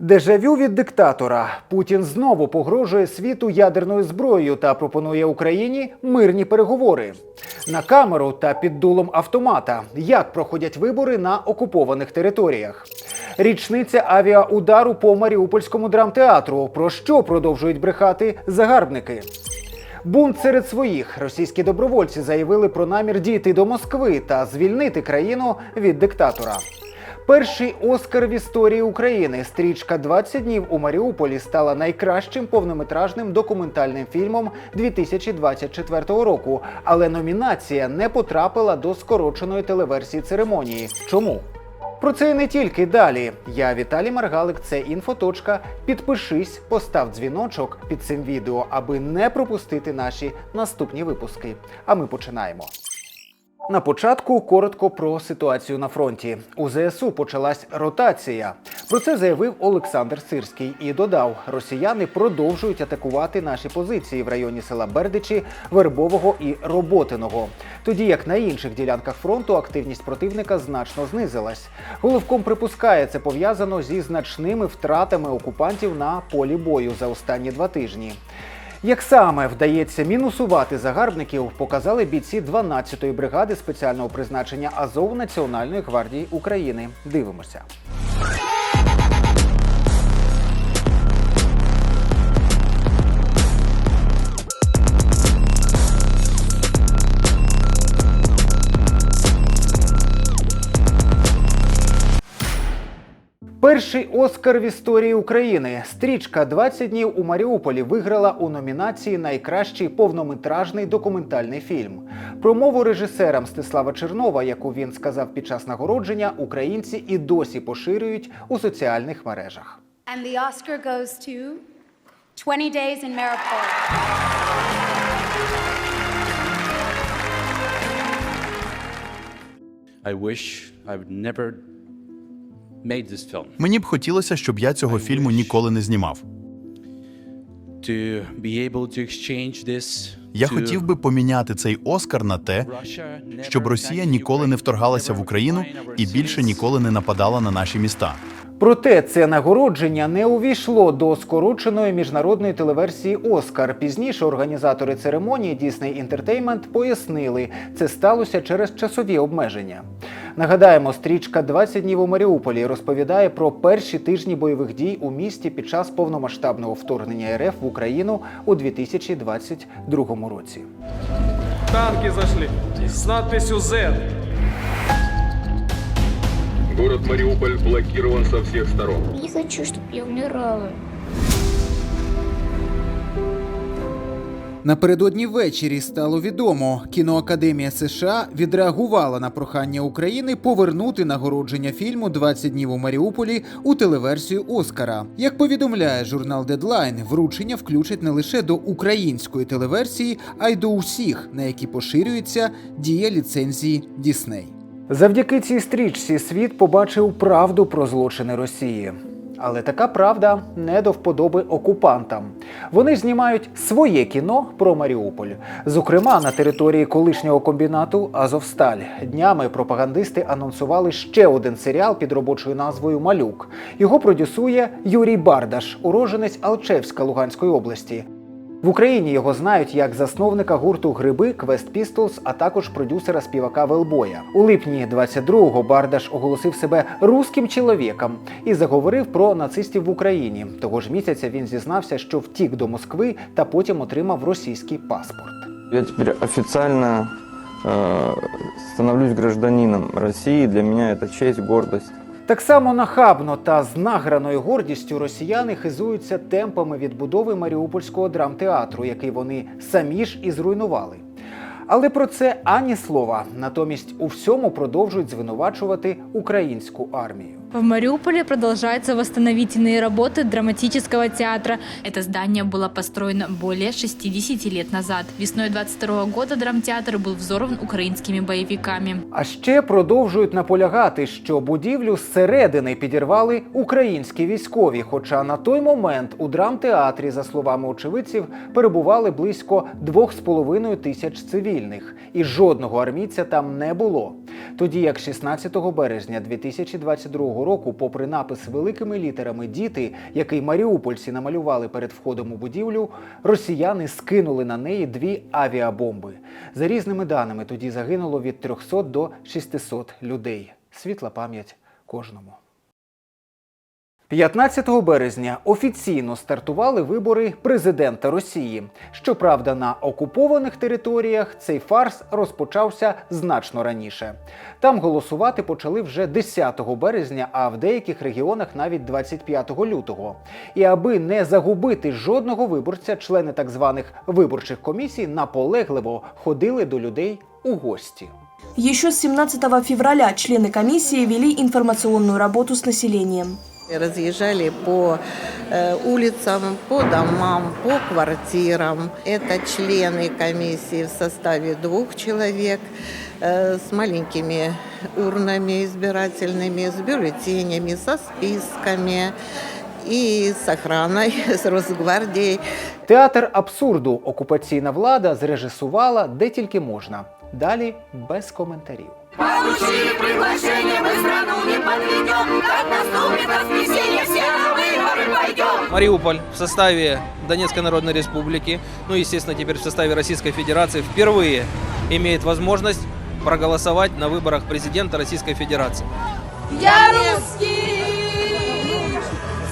Дежавю від диктатора Путін знову погрожує світу ядерною зброєю та пропонує Україні мирні переговори на камеру та під дулом автомата. Як проходять вибори на окупованих територіях? Річниця авіаудару по Маріупольському драмтеатру. Про що продовжують брехати загарбники? Бунт серед своїх російські добровольці заявили про намір дійти до Москви та звільнити країну від диктатора. Перший Оскар в історії України стрічка «20 днів у Маріуполі стала найкращим повнометражним документальним фільмом 2024 року. Але номінація не потрапила до скороченої телеверсії церемонії. Чому? Про це і не тільки далі. Я Віталій Маргалик, це інфоточка. Підпишись, постав дзвіночок під цим відео, аби не пропустити наші наступні випуски. А ми починаємо. На початку коротко про ситуацію на фронті. У ЗСУ почалась ротація. Про це заявив Олександр Сирський і додав: росіяни продовжують атакувати наші позиції в районі села Бердичі, Вербового і Роботиного. Тоді як на інших ділянках фронту активність противника значно знизилась. Головком припускає це пов'язано зі значними втратами окупантів на полі бою за останні два тижні. Як саме вдається мінусувати загарбників, показали бійці 12-ї бригади спеціального призначення Азов Національної гвардії України. Дивимося. Перший Оскар в історії України. Стрічка «20 днів у Маріуполі виграла у номінації Найкращий повнометражний документальний фільм. Промову режисера Мстислава Чернова, яку він сказав під час нагородження, українці і досі поширюють у соціальних мережах. And the Oscar goes to 20 Days in Mariupol. I wish I would never. Мені б хотілося, щоб я цього фільму ніколи не знімав. To be able to exchange this Я хотів би поміняти цей Оскар на те, щоб Росія ніколи не вторгалася в Україну і більше ніколи не нападала на наші міста. Проте це нагородження не увійшло до скороченої міжнародної телеверсії Оскар. Пізніше організатори церемонії Disney Entertainment пояснили, це сталося через часові обмеження. Нагадаємо, стрічка «20 днів у Маріуполі розповідає про перші тижні бойових дій у місті під час повномасштабного вторгнення РФ в Україну у 2022 році. Танки зашли с надписью Z. Город Мариуполь блокирован со всех сторон. Не хочу, чтобы я умирала. Напередодні ввечері стало відомо, кіноакадемія США відреагувала на прохання України повернути нагородження фільму «20 днів у Маріуполі у телеверсію Оскара. Як повідомляє журнал Deadline, вручення включать не лише до української телеверсії, а й до усіх, на які поширюється дія ліцензії Disney. Завдяки цій стрічці світ побачив правду про злочини Росії. Але така правда не до вподоби окупантам. Вони знімають своє кіно про Маріуполь. Зокрема, на території колишнього комбінату Азовсталь. Днями пропагандисти анонсували ще один серіал під робочою назвою Малюк. Його продюсує Юрій Бардаш, уроженець Алчевська Луганської області. В Україні його знають як засновника гурту Гриби Quest Pistols, а також продюсера співака Велбоя. У липні 22-го Бардаш оголосив себе руським чоловіком і заговорив про нацистів в Україні. Того ж місяця він зізнався, що втік до Москви та потім отримав російський паспорт. Я теперь официально э, становлюсь гражданином России. Для меня это честь, гордость. Так само нахабно та з награною гордістю росіяни хизуються темпами відбудови Маріупольського драмтеатру, який вони самі ж і зруйнували. Але про це ані слова. Натомість у всьому продовжують звинувачувати українську армію. В Мариуполе продолжаются восстановительные работы драматического театра. Это здание было построено более 60 лет назад. Весной 22 года драмтеатр был взорван украинскими боевиками. А ще продовжують наполягати, що будівлю зсередини підірвали українські військові. Хоча на той момент у драмтеатрі, за словами очевидців, перебували близько 2,5 тисяч цивільних. цивільних, і жодного армійця там не було. Тоді як 16 березня 2022 року, попри напис великими літерами Діти, який маріупольці намалювали перед входом у будівлю, росіяни скинули на неї дві авіабомби. За різними даними, тоді загинуло від 300 до 600 людей. Світла пам'ять кожному. 15 березня офіційно стартували вибори президента Росії. Щоправда, на окупованих територіях цей фарс розпочався значно раніше. Там голосувати почали вже 10 березня, а в деяких регіонах навіть 25 лютого. І аби не загубити жодного виборця, члени так званих виборчих комісій наполегливо ходили до людей у гості. Еще с 17 февраля члены комиссии вели информационную работу с населением. Разъезжали по э, улицам, по домам, по квартирам. Это члены комиссии в составе двух человек э, с маленькими урнами избирательными, с бюллетенями, со списками и с охраной, с Росгвардией. Театр абсурду окупаційна влада зрежисувала де тільки можна. Далі без коментарів. Мариуполь в составе Донецкой Народной Республики, ну и, естественно, теперь в составе Российской Федерации, впервые имеет возможность проголосовать на выборах президента Российской Федерации. Я русский!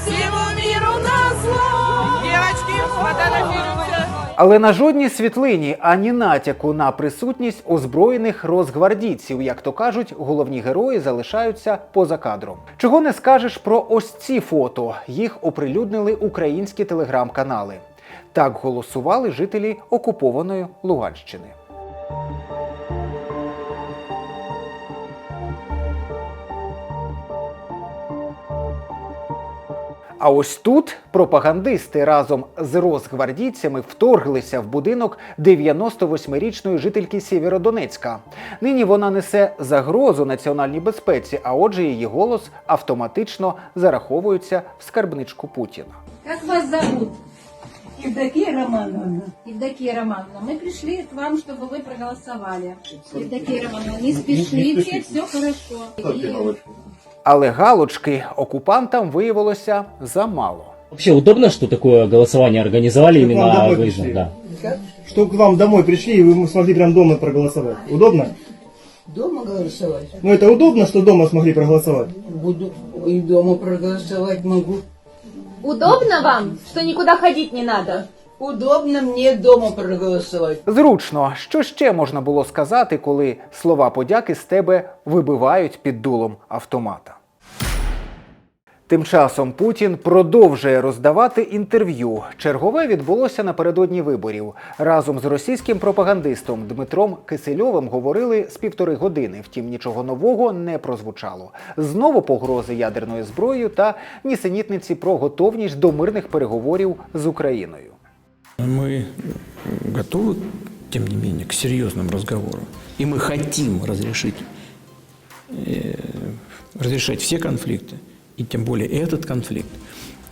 Всему миру назло! Девочки, фотографируйте! Але на жодній світлині ані натяку на присутність озброєних розгвардійців, як то кажуть, головні герої залишаються поза кадром. Чого не скажеш про ось ці фото? Їх оприлюднили українські телеграм-канали. Так голосували жителі окупованої Луганщини. А ось тут пропагандисти разом з розгвардійцями вторглися в будинок 98-річної жительки Сєвєродонецька. Нині вона несе загрозу національній безпеці, а отже, її голос автоматично зараховується в скарбничку Путіна. Как вас зовут? Евдокия Романовна. Евдокия Романовна. Мы пришли к вам, чтобы вы проголосовали. Евдокия Романовна, не спешите, все хорошо. И- Але галочки окупантам виявилося замало. Вообще удобно, что такое голосование организовали именно выезжем, да. Чтобы к вам домой пришли и вы смогли прям дома проголосовать. Удобно? Дома голосовать? Ну это удобно, что дома смогли проголосовать? Буду и дома проголосовать могу. Удобно вам, что никуда ходить не надо? Удобно мне дома проголосовать. Зручно, що ще можна було сказати, коли слова подяки з тебе вибивають під дулом автомата. Тим часом Путін продовжує роздавати інтерв'ю. Чергове відбулося напередодні виборів. Разом з російським пропагандистом Дмитром Кисельовим говорили з півтори години. Втім, нічого нового не прозвучало. Знову погрози ядерною зброєю та нісенітниці про готовність до мирних переговорів з Україною. Мы готовы, тем не менее, к серьезным разговорам. И мы хотим разрешить, э, разрешать все конфликты, и тем более этот конфликт,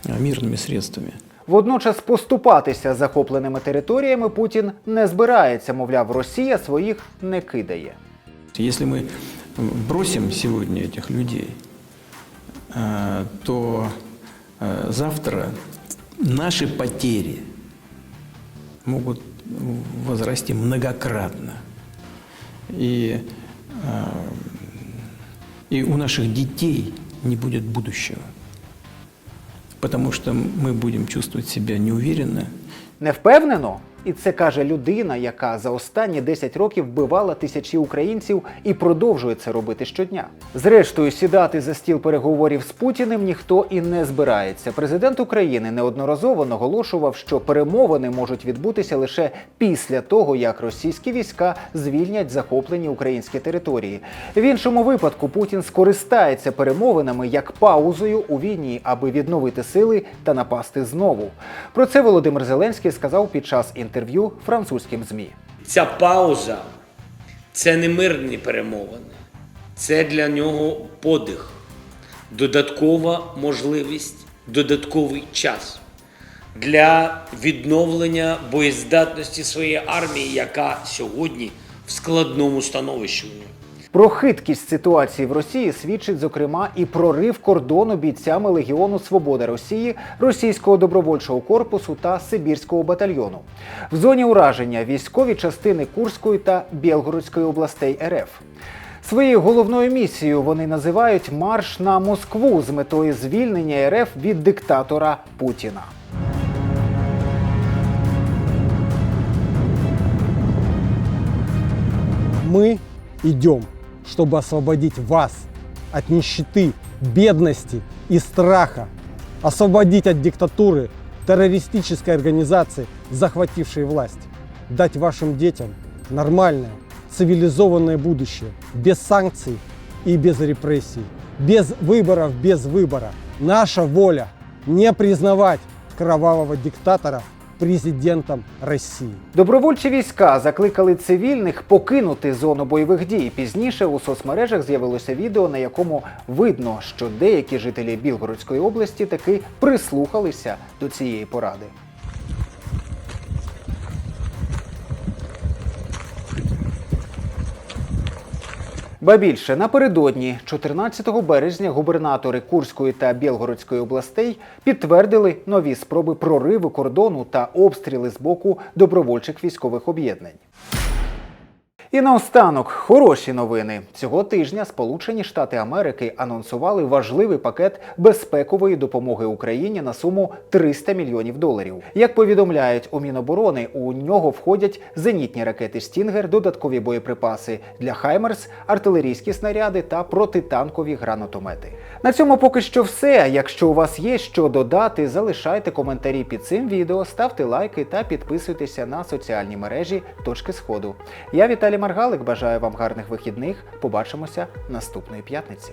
э, мирными средствами. Водночас поступатися захопленими територіями Путін не збирається. Мовляв, Росія своїх не кидає. Если мы бросим сегодня этих людей, э, то э, завтра наши потери могут возрасти многократно. И, и у наших детей не будет будущего. Потому что мы будем чувствовать себя неуверенно, Не впевнено? І це каже людина, яка за останні 10 років вбивала тисячі українців і продовжує це робити щодня. Зрештою, сідати за стіл переговорів з Путіним ніхто і не збирається. Президент України неодноразово наголошував, що перемовини можуть відбутися лише після того, як російські війська звільнять захоплені українські території. В іншому випадку Путін скористається перемовинами як паузою у війні, аби відновити сили та напасти знову. Про це Володимир Зеленський сказав під час інтерв'ю французьким змі. Ця пауза це не мирні перемовини, це для нього подих, додаткова можливість, додатковий час для відновлення боєздатності своєї армії, яка сьогодні в складному становищі. Про хиткість ситуації в Росії свідчить зокрема і прорив кордону бійцями Легіону Свобода Росії, російського добровольчого корпусу та Сибірського батальйону. В зоні ураження військові частини Курської та Білгородської областей РФ. Своєю головною місією вони називають марш на Москву з метою звільнення РФ від диктатора Путіна. Мы идем, чтобы освободить вас от нищеты, бедности и страха, освободить от диктатуры террористической организации, захватившей власть, дать вашим детям нормальное, цивилизованное будущее, без санкций и без репрессий, без выборов, без выбора. Наша воля не признавать кровавого диктатора президентом Росії. Добровольчі війська закликали цивільних покинути зону бойових дій. Пізніше у соцмережах з'явилося відео, на якому видно, що деякі жителі Білгородської області таки прислухалися до цієї поради. Ба більше напередодні, 14 березня, губернатори Курської та Білгородської областей підтвердили нові спроби прориву кордону та обстріли з боку добровольчих військових об'єднань. І наостанок хороші новини. Цього тижня Сполучені Штати Америки анонсували важливий пакет безпекової допомоги Україні на суму 300 мільйонів доларів. Як повідомляють у Міноборони, у нього входять зенітні ракети Стінгер, додаткові боєприпаси для Хаймерс, артилерійські снаряди та протитанкові гранатомети. На цьому поки що все. Якщо у вас є що додати, залишайте коментарі під цим відео, ставте лайки та підписуйтеся на соціальні мережі Точки Сходу. Я Віталій Маргалик. Бажаю вам гарних вихідних. Побачимося наступної п'ятниці.